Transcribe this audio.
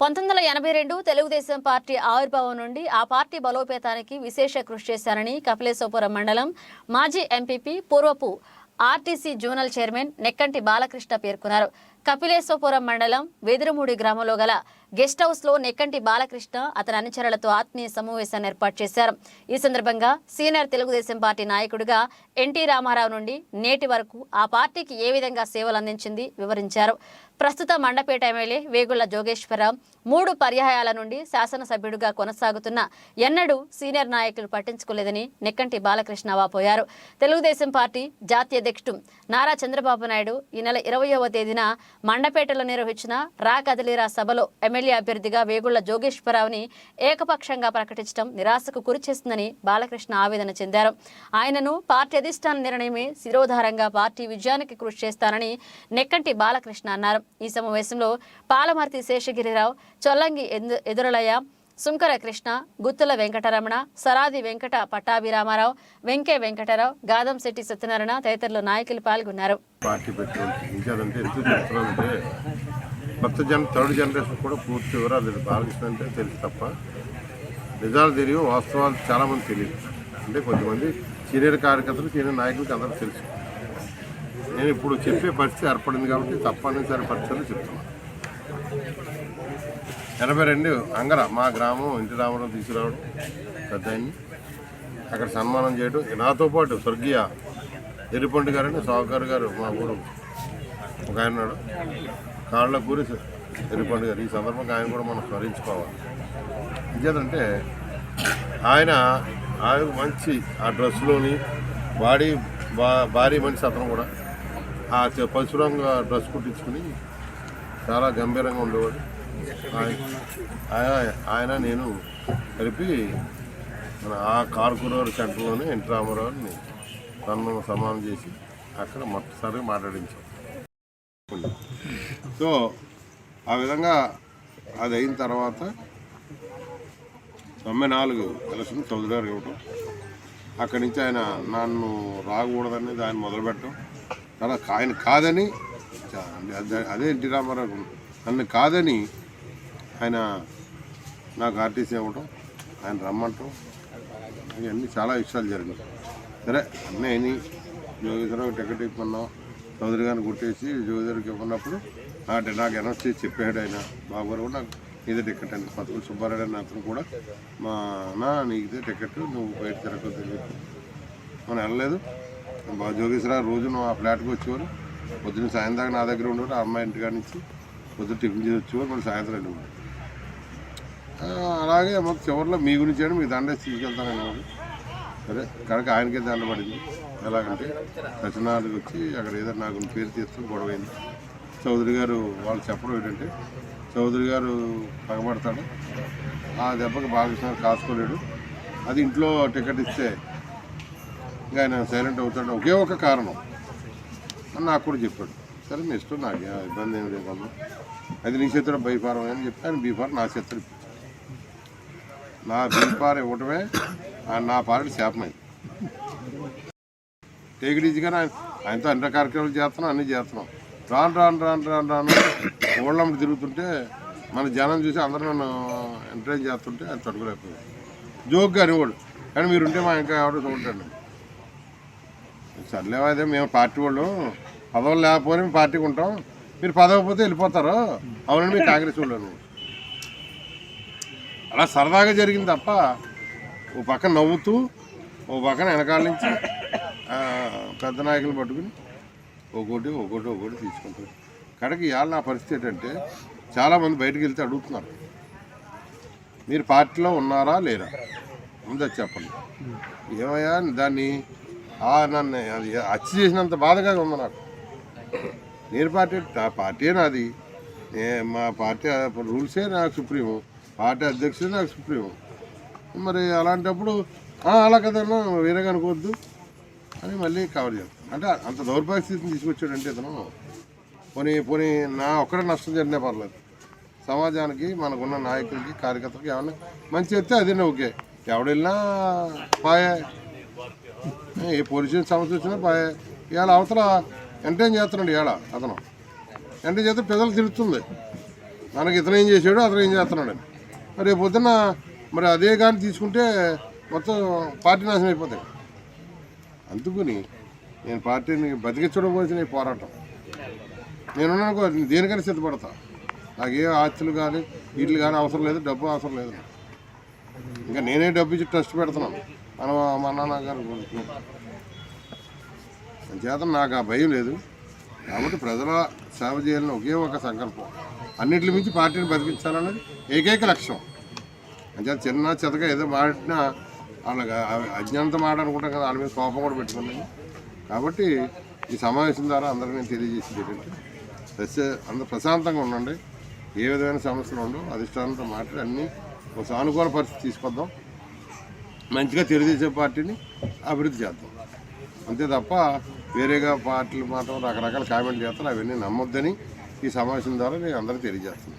పంతొమ్మిది వందల ఎనభై రెండు తెలుగుదేశం పార్టీ ఆవిర్భావం నుండి ఆ పార్టీ బలోపేతానికి విశేష కృషి చేశారని కపిలేశ్వపురం మండలం మాజీ ఎంపీపీ పూర్వపు RTC zonal chairman Nekkanti Balakrishna పేర్కొన్నారు. కపిలేశ్వపురం మండలం వెదురుమూడి గ్రామంలో గల గెస్ట్ హౌస్లో నెక్కంటి బాలకృష్ణ అతని అనుచరులతో ఆత్మీయ సమావేశాన్ని ఏర్పాటు చేశారు. ఈ సందర్భంగా సీనియర్ తెలుగుదేశం పార్టీ నాయకుడిగా ఎన్టీ రామారావు నుండి నేటి వరకు ఆ పార్టీకి ఏ విధంగా సేవలు అందించింది వివరించారు. ప్రస్తుత మండపేట ఎమ్మెల్యే వేగుళ్ళ జోగేశ్వరరావు మూడు పర్యాయాల నుండి శాసనసభ్యుడిగా కొనసాగుతున్న ఎన్నడూ సీనియర్ నాయకులు పట్టించుకోలేదని నెక్కంటి బాలకృష్ణ వాపోయారు. తెలుగుదేశం పార్టీ జాతీయ అధ్యక్షుడు నారా చంద్రబాబు నాయుడు ఈ నెల ఇరవయవ తేదీన మండపేటలో నిర్వహించిన రా కదలిరా సభలో ఎమ్మెల్యే అభ్యర్థిగా వేగుళ్ళ జోగేశ్వరరావుని ఏకపక్షంగా ప్రకటించడం నిరాశకు గురిచేస్తుందని బాలకృష్ణ ఆవేదన చెందారు. ఆయనను పార్టీ అధిష్టాన నిర్ణయమే శిరోధారంగా పార్టీ విజయానికి కృషి చేస్తానని నెక్కంటి బాలకృష్ణ అన్నారు. ఈ సమావేశంలో పాలమర్తి శేషగిరిరావు చొల్లంగి ఎదురలయ్య సుంకర కృష్ణ గుత్తుల వెంకటరమణ సరాది వెంకట పట్టాభిరామారావు వెంకే వెంకటరావు గాదంశెట్టి సత్యనారాయణ తదితరులు నాయకులు పాల్గొన్నారు. పార్టీ కొత్త జన థర్డ్ జనరేషన్ కూడా పూర్తి వివరాలు తెలియదు బాలకృష్ణ అంటే తెలుసు తప్ప నిజాలు తెలియవు వాస్తవాలు చాలామంది తెలియదు. అంటే కొంతమంది సీనియర్ కార్యకర్తలు సీనియర్ నాయకులకి అందరూ తెలుసు. నేను ఇప్పుడు చెప్పే పరిస్థితి ఏర్పడింది కాబట్టి తప్పనిసరి పరిస్థితులు చెప్తున్నాను. ఎనభై రెండు అంగర మా గ్రామం ఇంటి రావడం తీసుకురావడం పెద్ద అక్కడ సన్మానం చేయడం. నాతో పాటు స్వర్గీయ ఎర్రిపండు గారని సావుకారు గారు మా ఊరు ఒక ఆయన ఉన్నాడు. కాళ్ళ కూరి ఎర్రిపండు గారు. ఈ సందర్భంగా ఆయన కూడా మనం స్మరించుకోవాలి. ఇంకేదంటే ఆయన ఆయన మంచి ఆ డ్రెస్లోని బాడీ బా భారీ మనిషి అతను కూడా ఆ పశురంగా డ్రెస్ కుట్టించుకుని చాలా గంభీరంగా ఉండేవాడు. ఆయన నేను కలిపి మన ఆ కార్కునూరు సెంటర్లోనే ఎన్టీ రామారావుని సన్మానం సమానం చేసి అక్కడ మొట్టసారి మాట్లాడించాం. సో ఆ విధంగా అది అయిన తర్వాత తొంభై నాలుగు ఎలక్షన్ చౌదరి గారు ఇవ్వటం అక్కడి నుంచి ఆయన నన్ను రాకూడదని దాన్ని మొదలుపెట్టడం అలా ఆయన కాదని అదే- అదే ఎన్టీ రామారావు నన్ను కాదని ఆయన నాకు ఆర్టీసీ ఇవ్వటం ఆయన రమ్మంటాం ఇవన్నీ చాలా విషయాలు జరిగినాయి. సరే అన్నీ అయినాయి. జోగేశ్వరరావు టికెట్ ఇప్పన్నాం చౌదరి గారిని కొట్టేసి జోగేశ్వరికి ఇవ్వనప్పుడు నాకు నాకు అనౌన్స్ చేసి చెప్పాడు ఆయన. బాబు గారు కూడా నాకు ఇదే టికెట్ అండి. పదకొండు సుబ్బారెడ్డి అనే అతను కూడా మా నా నీకు ఇదే టికెట్ నువ్వు బయట తిరగదు చెప్పి. మనం వెళ్ళలేదు. బా జోగేశ్వరరావు రోజు నువ్వు ఆ ఫ్లాట్కి వచ్చేవారు. పొద్దున్న సాయంత్రం నా దగ్గర ఉండేవారు. ఆ అమ్మాయి ఇంటికాడ నుంచి పొద్దున్న టిఫిన్ చేసి వచ్చేవారు. మళ్ళీ సాయంత్రం వెళ్ళేవారు అలాగే మాకు చివరిలో మీ గురించి అని మీ దండేసి తీసుకెళ్తానని సరే కనుక ఆయనకే దండ పడింది ఎలాగంటే సత్యనారాయణకి వచ్చి అక్కడ ఏదో నాకు పేరు తీస్తూ గొడవైంది. చౌదరి గారు వాళ్ళు చెప్పడం ఏంటంటే చౌదరి గారు పగబడతాడు. ఆ దెబ్బకి బాలకృష్ణ కాసుకోలేడు. అది ఇంట్లో టికెట్ ఇస్తే ఇంకా ఆయన సైలెంట్ అవుతాడు. ఒకే ఒక కారణం. అని నాకు కూడా చెప్పాడు. సరే మీ ఇష్టం నాకు ఇబ్బంది ఏమి లేదు అమ్మ. అది నీ చేతిలో బైఫారం అని చెప్పి ఆయన బీఫార్ నా చేతిలో నా బీఫార్ ఇవ్వటమే ఆయన నా పార్టీ శాపమై. టేకిడ్ ఈజీగా ఆయనతో అన్ని కార్యక్రమాలు చేస్తున్నాం అన్నీ చేస్తున్నాం. రాను రాను రాను రాను రాను ఊళ్ళమ్మడి తిరుగుతుంటే మన జనం చూసి అందరూ నన్ను ఎంటరేజ్ చేస్తుంటే ఆయన తట్టుకోలేకపోయాడు. జోక్గా అనేవాడు. కానీ మీరుంటే మా ఇంకా ఎవడో చూడండి సర్లేవా అదే మేము పార్టీ వాళ్ళు. పదవులు లేకపోతే మేము పార్టీకి ఉంటాం. మీరు పదవకపోతే వెళ్ళిపోతారు. అవునండి మీరు కాంగ్రెస్ వాళ్ళు అలా సరదాగా జరిగింది తప్ప ఓ పక్కన నవ్వుతూ ఓ పక్కన వెనకాల నుంచి పెద్ద నాయకులు పట్టుకుని ఒక్కోటి ఒక్కోటి ఒక్కోటి తీసుకుంటారు. కడకి ఇవాళ నా పరిస్థితి ఏంటంటే చాలామంది బయటకు వెళ్తే అడుగుతున్నారు. మీరు పార్టీలో ఉన్నారా లేరా? ముందు చెప్పండి. ఏమయ్యా దాన్ని నన్ను అది హత్య చేసినంత బాధగా ఉంది నాకు. నేను పార్టీ పార్టీ నాది? నే- మా పార్టీ రూల్సే నాకు సుప్రీము. పార్టీ అధ్యక్షుడు నాకు సుప్రీం. మరి అలాంటప్పుడు అలా కదన్నా వేరేగా అనుకోవద్దు అని మళ్ళీ కవర్ చేస్తాను. అంటే అంత దౌర్భాగ్య స్థితిని తీసుకొచ్చాడంటే ఇతను. పోనీ పోనీ నా ఒక్కడే నష్టం జరిగినా పర్లేదు. సమాజానికి మనకున్న నాయకులకి కార్యకర్తలకి ఏమన్నా మంచి చెప్తే అదే ఓకే. ఎవడెళ్ళినా పాయే. ఏ పోలీసు సమస్య వచ్చినా పాయే. ఇవాళ అవతల ఎంటైన్ చేస్తున్నాడు ఇవాళ అతను? ఎంటైన్ చేస్తే ప్రజలు తిరుగుతుంది మనకి ఇతను ఏం చేసాడు అతను ఏం చేస్తున్నాడు అని రేపు పొద్దున్న మరి అదే కానీ తీసుకుంటే మొత్తం పార్టీ నాశనం అయిపోతాయి. అందుకుని నేను పార్టీని బతికించడం కోసం ఈ పోరాటం నేనున్నాను దేనికైనా సిద్ధపడతా. నాకు ఏ ఆస్తులు కానీ వీటిలు కానీ అవసరం లేదు డబ్బు అవసరం లేదు. ఇంకా నేనే డబ్బు ఇచ్చి ట్రస్ట్ పెడుతున్నాను మన మా నాన్నగారు. చేత నాకు ఆ భయం లేదు. కాబట్టి ప్రజల సేవ చేయాలని ఒకే ఒక సంకల్పం. అన్నింటి మించి పార్టీని బతికించాలన్నది ఏకైక లక్ష్యం. అంటే చిన్న చెతక ఏదో మాట్లాడినా వాళ్ళకి అ- మాట అనుకుంటాం కదా వాళ్ళ మీద కోపం కూడా పెట్టుకున్నాను కాబట్టి ఈ సమావేశం ద్వారా అందరికీ నేను తెలియజేసింది ఏంటంటే ప్రశ అందరూ ప్రశాంతంగా ఉండండి. ఏ విధమైన సమస్యలు ఉండవు. అధిష్టానంతో మాట్లాడి అన్నీ ఒక సానుకూల పరిస్థితి తీసుకొద్దాం. మంచిగా తెలుగుదేశం పార్టీని అభివృద్ధి చేద్దాం. అంతే తప్ప వేరేగా పార్టీలు మాత్రం రకరకాల కామెంట్లు చేస్తారు అవన్నీ నమ్మొద్దని ఈ సమావేశం ద్వారా నేను అందరికీ తెలియజేస్తున్నాను.